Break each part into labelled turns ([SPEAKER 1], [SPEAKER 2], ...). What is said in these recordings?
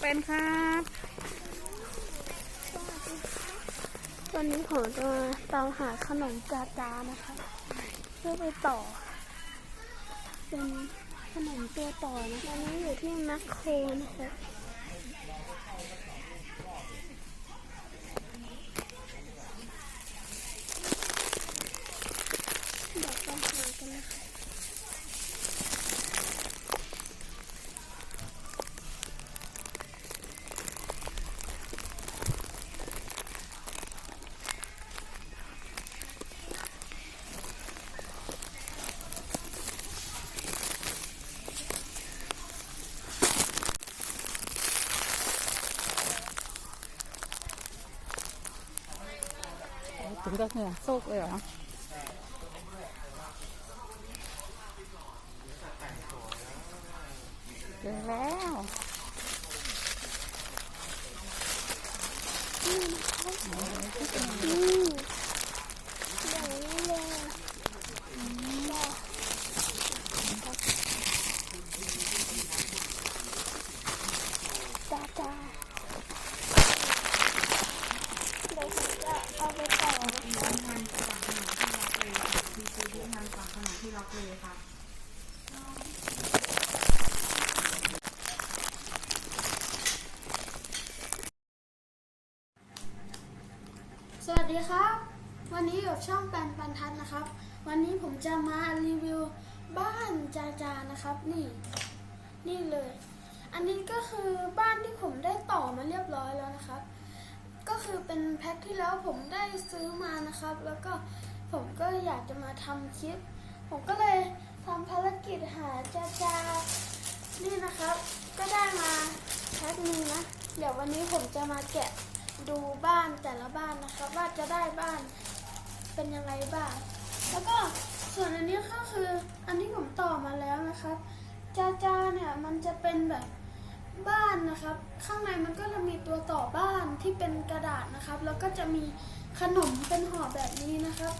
[SPEAKER 1] เป็นครับ
[SPEAKER 2] วันนี้ผมจะตามหาขนมจาจานะคะเพื่อไปต่อ เป็นขนมตัวต่อนะคะนนี้อยู่ที่แมคโครนะคะเดี๋ยวไปหากันนะคะ
[SPEAKER 1] ถึงกับเหงื่อโซกเลยเหรอเจอแล้ว
[SPEAKER 2] นี่นะคะนี่อย่างนี้เลยจ้าจ้าเดี๋ยวผมจะเอาไปต่อนะคะ สวัสดีครับ วันนี้อยู่ช่องแปนปันทัศน์นะครับ วันนี้ผมจะมารีวิวบ้านจาจานะครับ นี่ นี่เลย อันนี้ก็คือบ้านที่ผมได้ต่อมาเรียบร้อยแล้วนะครับ ก็คือเป็นแพ็คที่แล้วผมได้ซื้อมานะครับ แล้วก็ผมก็อยากจะมาทำคลิป ผมก็เลยทำภารกิจหาจาจานี่นะครับ ก็ได้มาแพ็คหนึงนะ เดี๋ยววันนี้ผมจะมาแกะดูบ้านแต่ละบ้านนะครับ ว่าจะได้บ้านเป็นยังไงบ้าง แล้วก็ส่วนอันนี้ก็คืออันที่ผมต่อมาแล้วนะครับจาจาเนี่ยมันจะเป็นแบบบ้านนะครับ ข้างในมันก็จะมีตัวต่อบ้านที่เป็นกระดาษนะครับ แล้วก็จะมีขนมเป็นห่อแบบนี้นะครับ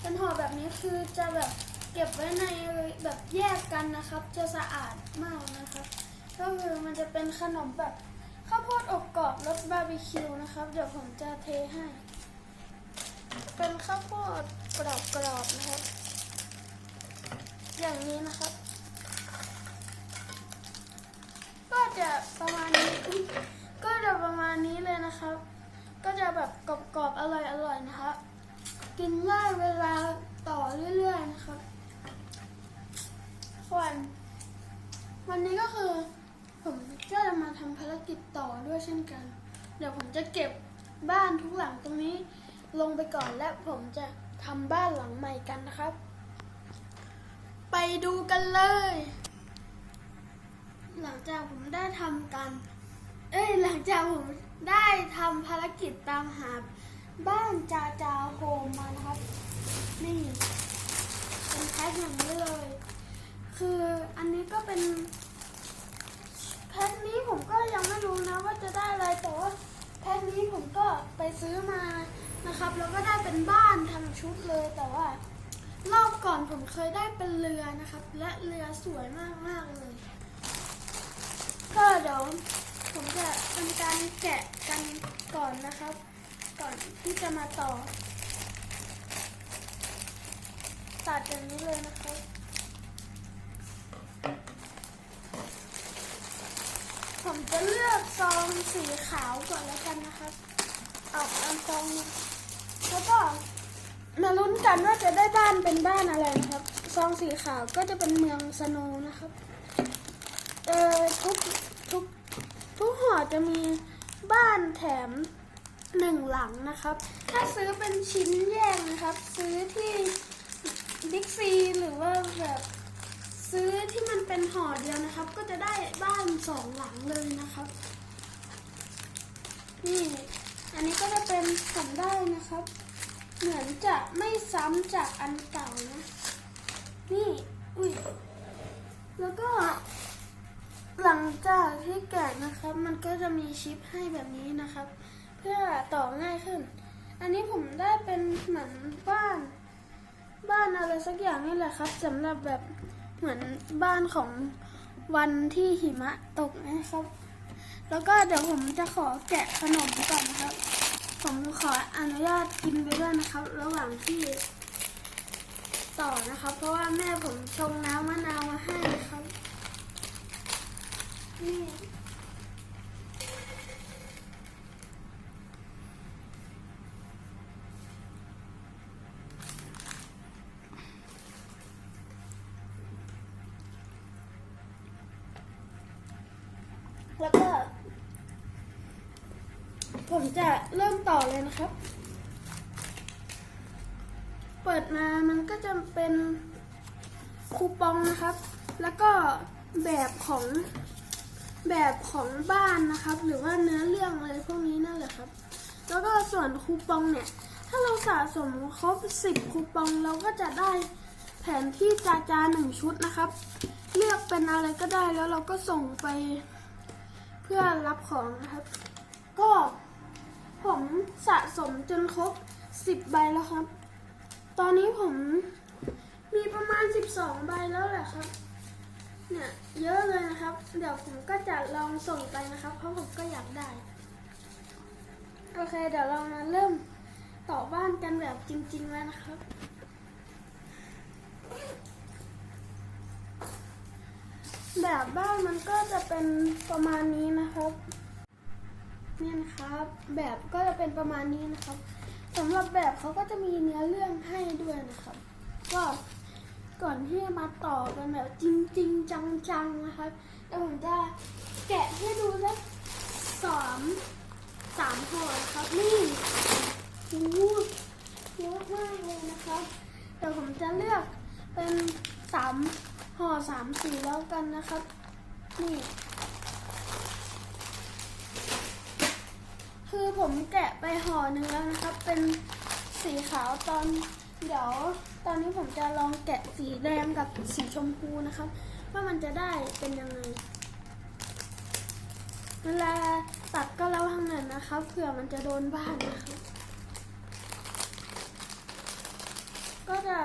[SPEAKER 2] เป็นห่อแบบนี้คือจะแบบ เก็บไว้ในแบบแยกกันนะครับ จะสะอาดมากนะครับก็คือมันจะเป็นขนมแบบข้าวโพดอบกรอบรสบาร์บีคิวนะครับ เดี๋ยวผมจะเทให้ เป็นข้าวโพดกรอบๆนะครับ อย่างนี้นะครับ ก็จะประมาณนี้ก็จะประมาณนี้เลยนะครับ ก็จะแบบกรอบๆอร่อยๆนะครับ กินง่ายเวลาต่อเรื่อยๆนะครับ ส่วนวันนี้ก็คือ ผมก็จะมาทำภารกิจต่อด้วยเช่นกัน เดี๋ยวผมจะเก็บบ้านทุกหลังตรงนี้ลงไปก่อนและผมจะทำบ้านหลังใหม่กันนะครับ ไปดูกันเลย หลังจากผมได้ทำกัน เอ้ยหลังจากผมได้ทำภารกิจตามหาบ้านจาจาโฮมมานะครับ นี่เป็นแพ็คอย่างนี้เลย คืออันนี้ก็เป็นแพ็คนี้ผมก็ยังไม่รู้นะว่าจะได้อะไรแต่ว่าแพ็คนี้ผมก็ไปซื้อมานะครับ แล้วก็ได้เป็นบ้านทั้งชุดเลย แต่ว่ารอบก่อนผมเคยได้เป็นเรือนะครับ และเรือสวยมากๆเลย ก็เดี๋ยวผมจะเป็นการแกะกันก่อนนะครับ ก่อนที่จะมาต่อ ตัดอย่างนี้เลยนะครับ ผม จะเลือกซองสีขาวก่อนแล้วกันนะครับเอาอันซองนี้แล้วก็มาลุ้นกันว่าจะได้บ้านเป็นบ้านอะไรนะครับ ซองสีขาวก็จะเป็นเมืองสโนนะครับ เอ่อทุกทุกทุกหอจะมีบ้านแถมหนึ่งหลังนะครับ ถ้าซื้อเป็นชิ้นแยกนะครับ ซื้อที่บิ๊กซีหรือว่าแบบ ซื้อที่มันเป็นห่อเดียวนะครับ ก็จะได้บ้านสองหลังเลยนะครับ นี่อันนี้ก็จะเป็นผมได้นะครับ เหมือนจะไม่ซ้ำจากอันเก่านะ นี่อุ้ยแล้วก็หลังจากที่แกะนะครับ มันก็จะมีชิปให้แบบนี้นะครับ เพื่อต่อง่ายขึ้น อันนี้ผมได้เป็นเหมือนบ้าน บ้านอะไรสักอย่างนี่แหละครับสำหรับแบบ เหมือนบ้านของวันที่หิมะตกนะครับ แล้วก็เดี๋ยวผมจะขอแกะขนมก่อนนะครับ ผมขออนุญาตกินไปด้วยนะครับ ระหว่างที่ต่อนะครับ เพราะว่าแม่ผมชงน้ำมะนาวมาให้นะครับนี่ แล้วก็ ผมจะ เริ่มต่อเลยนะครับ เปิดมามันก็จะเป็นคูปองนะครับ แล้วก็แบบของแบบของบ้านนะครับ หรือว่าเนื้อเรื่องอะไรพวกนี้นั่นแหละครับ แล้วก็ส่วนคูปองเนี่ย ถ้าเราสะสมครบ10คูปองเราก็จะได้แผนที่จาจาหนึ่งชุดนะครับ เลือกเป็นอะไรก็ได้แล้วเราก็ส่งไปเพื่อรับของนะครับ ก็ ผมสะสมจนครบ10ใบแล้วครับ ตอนนี้ผมมีประมาณ12ใบแล้วแหละครับ เนี่ยเยอะเลยนะครับ เดี๋ยวผมก็จะลองส่งไปนะครับ เพราะผมก็อยากได้ โอเค เดี๋ยวเรามาเริ่มต่อบ้านกันแบบจริงๆแล้วนะครับแบบบ้านมันก็จะเป็นประมาณนี้นะครับ เนี่ยนะครับ แบบก็จะเป็นประมาณนี้นะครับสำหรับแบบเขาก็จะมีเนื้อเรื่องให้ด้วยนะครับก็ก่อนที่จะมาต่อกันแบบจริงๆจังๆนะครับเดี๋ยวผมจะแกะให้ดูสักสามสามห่อครับนี่โอ้เยอะมากเลยนะครับเดี๋ยวผมจะเลือกเป็นสามห่อสามสีแล้วกันนะครับ นี่ คือผมแกะไปห่อหนึ่งแล้วนะครับ เป็นสีขาวตอนเดี๋ยวตอนนี้ผมจะลองแกะสีแดงกับสีชมพูนะครับ ว่ามันจะได้เป็นยังไง เวลาตัดก็ระวังหน่อยนะครับเผื่อมันจะโดนบ้านนะครับก็จะ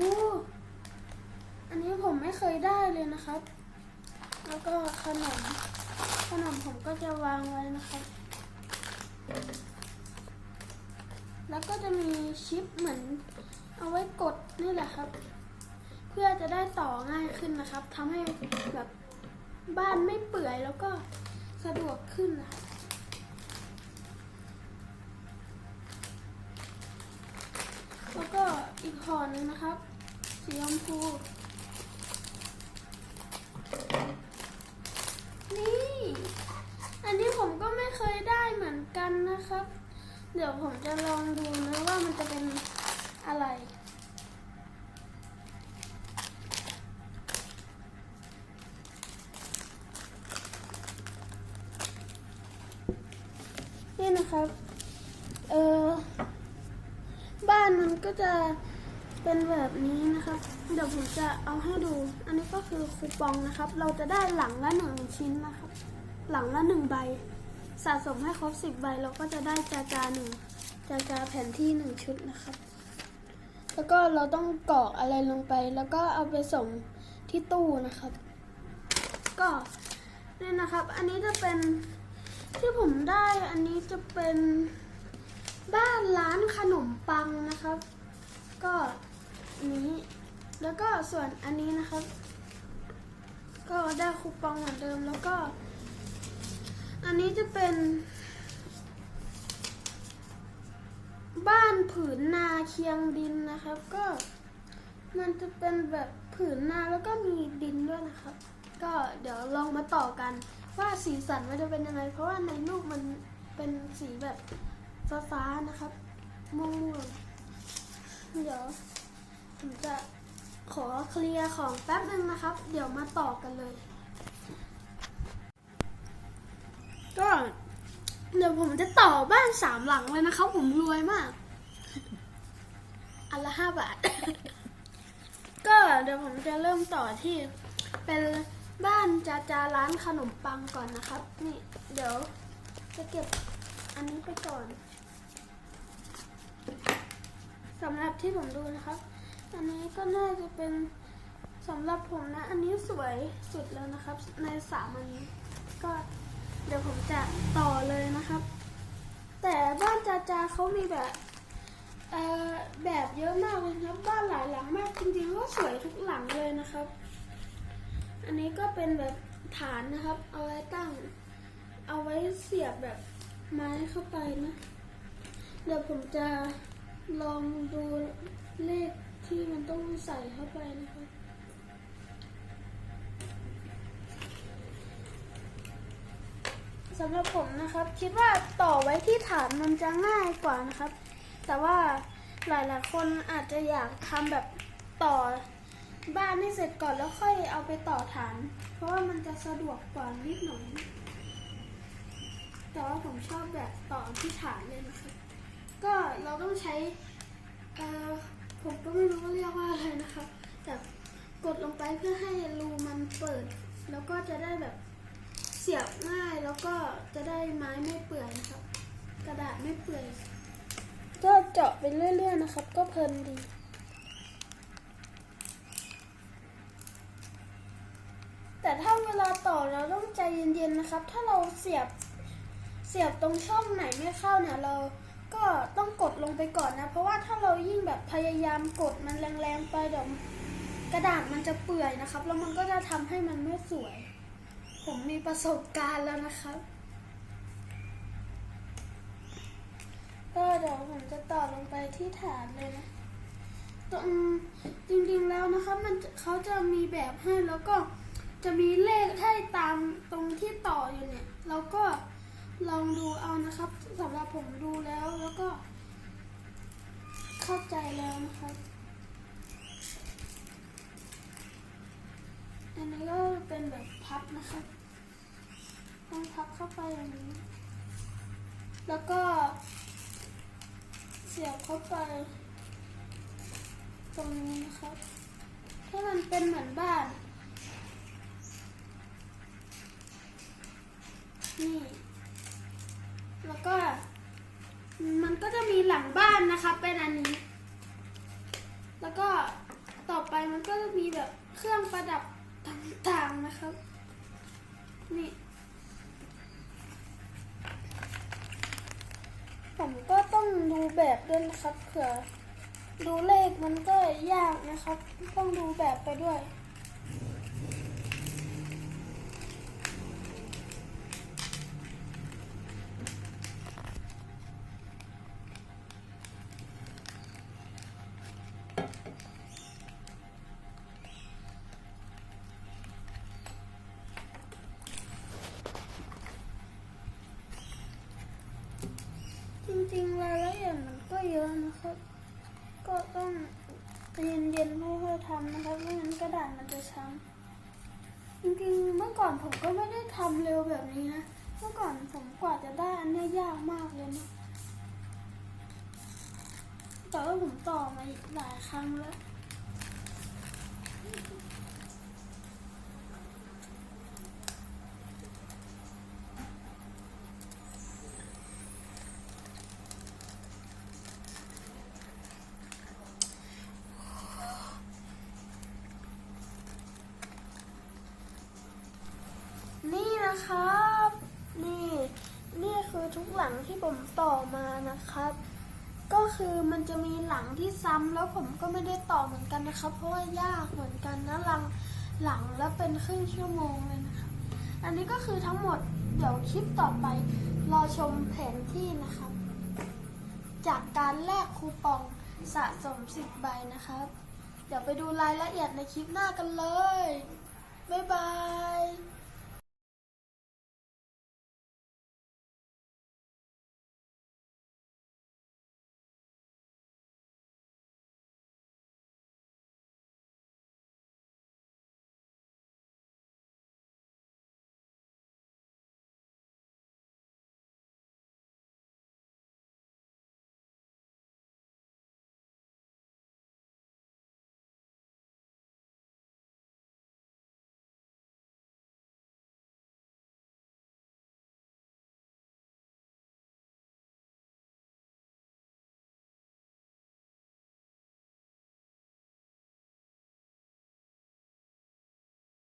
[SPEAKER 2] งูอันนี้ผมไม่เคยได้เลยนะครับ แล้วก็ขนมขนมผมก็จะวางไว้นะครับ แล้วก็จะมีชิปเหมือนเอาไว้กดนี่แหละครับ เพื่อจะได้ต่อง่ายขึ้นนะครับทำให้แบบบ้านไม่เปื่อยแล้วก็สะดวกขึ้นนะครับแล้วก็อีกห่อหนึ่งนะครับ สีชมพู นี่ อันนี้ผมก็ไม่เคยได้เหมือนกันนะครับ เดี๋ยวผมจะลองดูนะว่ามันจะเป็นอะไร นี่นะครับ เออบ้านมันก็จะเป็นแบบนี้นะครับ เดี๋ยวผมจะเอาให้ดู อันนี้ก็คือคูปองนะครับ เราจะได้หลังละหนึ่งชิ้นนะครับ หลังละหนึ่งใบ สะสมให้ครบสิบใบเราก็จะได้จาจาหนึ่งจาจาแผ่นที่หนึ่งชุดนะครับ แล้วก็เราต้องกรอกอะไรลงไป แล้วก็เอาไปส่งที่ตู้นะครับ ก็นี่นะครับ อันนี้จะเป็นที่ผมได้อันนี้จะเป็นบ้านร้านขนมปังนะครับ ก็นนี้แล้วก็ส่วนอันนี้นะครับ ก็ได้คูปองเหมือนเดิมแล้วก็ อันนี้จะเป็น บ้านผืนนาเคียงดินนะครับ ก็มันจะเป็นแบบผืนนาแล้วก็มีดินด้วยนะครับ ก็เดี๋ยวลองมาต่อกันว่าสีสันมันจะเป็นยังไง เพราะว่าในรูปมันเป็นสีแบบฟ้าๆนะครับม่วงๆเดี๋ยวผมจะขอเคลียร์ของแป๊บนึงนะครับ เดี๋ยวมาต่อกันเลย ก็ เดี๋ยวผมจะต่อบ้านสามหลังเลยนะครับผมรวยมาก อันละห้าบาท ก็เดี๋ยวผมจะเริ่มต่อที่ เป็นบ้านจาจาร้านขนมปังก่อนนะครับ นี่ เดี๋ยวจะเก็บอันนี้ไปก่อนสำหรับที่ผมดูนะครับ อันนี้ก็น่าจะเป็นสำหรับผมนะ อันนี้สวยสุดแล้วนะครับ ในสามอันนี้ก็ เดี๋ยวผมจะต่อเลยนะครับ แต่บ้านจาจาเขามีแบบเอ่อแบบเยอะมากเลยครับ บ้านหลายหลังมากจริงๆก็สวยทุกหลังเลยนะครับ อันนี้ก็เป็นแบบฐานนะครับ เอาไว้ตั้ง เอาไว้เสียบแบบไม้เข้าไปนะ เดี๋ยวผมจะลองดูเลขที่มันต้องใส่เข้าไปนะครับ สำหรับผมนะครับ คิดว่าต่อไว้ที่ฐานมันจะง่ายกว่านะครับ แต่ว่าหลายๆคนอาจจะอยากทำแบบต่อบ้านให้เสร็จก่อนแล้วค่อยเอาไปต่อฐาน เพราะว่ามันจะสะดวกกว่านิดหน่อยแต่ว่าผมชอบแบบต่อที่ฐานเลยนะครับ ก็เราต้องใช้เออผมก็ไม่รู้ว่าเรียกว่าอะไรนะครับ แต่กดลงไปเพื่อให้รูมันเปิด แล้วก็จะได้แบบ เสียบง่ายแล้วก็จะได้ไม้ไม่เปื่อยครับ กระดาษไม่เปื่อยก็เจาะไปเรื่อยๆนะครับ ก็เพลินดีแต่ถ้าเวลาต่อเราต้องใจเย็นๆนะครับ ถ้าเราเสียบเสียบตรงช่องไหนไม่เข้าเนี่ยเราก็ต้องกดลงไปก่อนนะ เพราะว่าถ้าเรายิ่งแบบพยายามกดมันแรงๆไปเดี๋ยวกระดาษมันจะเปื่อยนะครับ แล้วมันก็จะทำให้มันไม่สวย ผมมีประสบการณ์แล้วนะครับ ก็เดี๋ยวผมจะต่อลงไปที่ฐานเลยนะตรงจริงๆแล้วนะครับมันเขาจะมีแบบให้แล้วก็จะมีเลขให้ตามตรงที่ต่ออยู่เนี่ยเราก็ลองดูเอานะครับสำหรับผมดูแล้วแล้วก็ เข้าใจแล้วนะครับอันนี้ก็เป็นแบบพับนะครับ ต้องพับเข้าไปอย่างนี้ แล้วก็เสียบเข้าไป ตรงนี้นะครับ ถ้ามันเป็นเหมือนบ้าน นี่ แล้วก็ มันก็จะมีหลังบ้านนะคะเป็นอันนี้ แล้วก็ต่อไปมันก็จะมีแบบเครื่องประดับต่างๆนะครับ นี่ ผมก็ต้องดู แบบด้วยนะครับเผื่อดูเลขมันก็ยากนะครับ ต้องดูแบบไปด้วย ละเอียดมันก็เยอะนะครับ ก็ต้องเย็นๆค่อยๆทำนะครับไม่งั้นกระดาษมันจะช้ำจริงๆเมื่อก่อนผมก็ไม่ได้ทำเร็วแบบนี้นะเมื่อก่อนผมกว่าจะได้อันนี้ยยากมากเลยนะแต่ว่าผมต่อมาหลายครั้งแล้ว นี่นะครับ นี่ นี่คือทุกหลังที่ ผมต่อมานะครับ ก็คือมันจะมีหลังที่ซ้ำแล้วผมก็ไม่ได้ต่อเหมือนกันนะครับ เพราะว่ายากเหมือนกันนะหลังหลังแล้วเป็นครึ่งชั่วโมงเลยนะครับอันนี้ก็คือทั้งหมดเดี๋ยวคลิปต่อไป รอชมแผนที่นะครับ จากการแลกคูปองสะสม10ใบนะครับ เดี๋ยวไปดูรายละเอียดในคลิปหน้ากันเลย บ๊ายบาย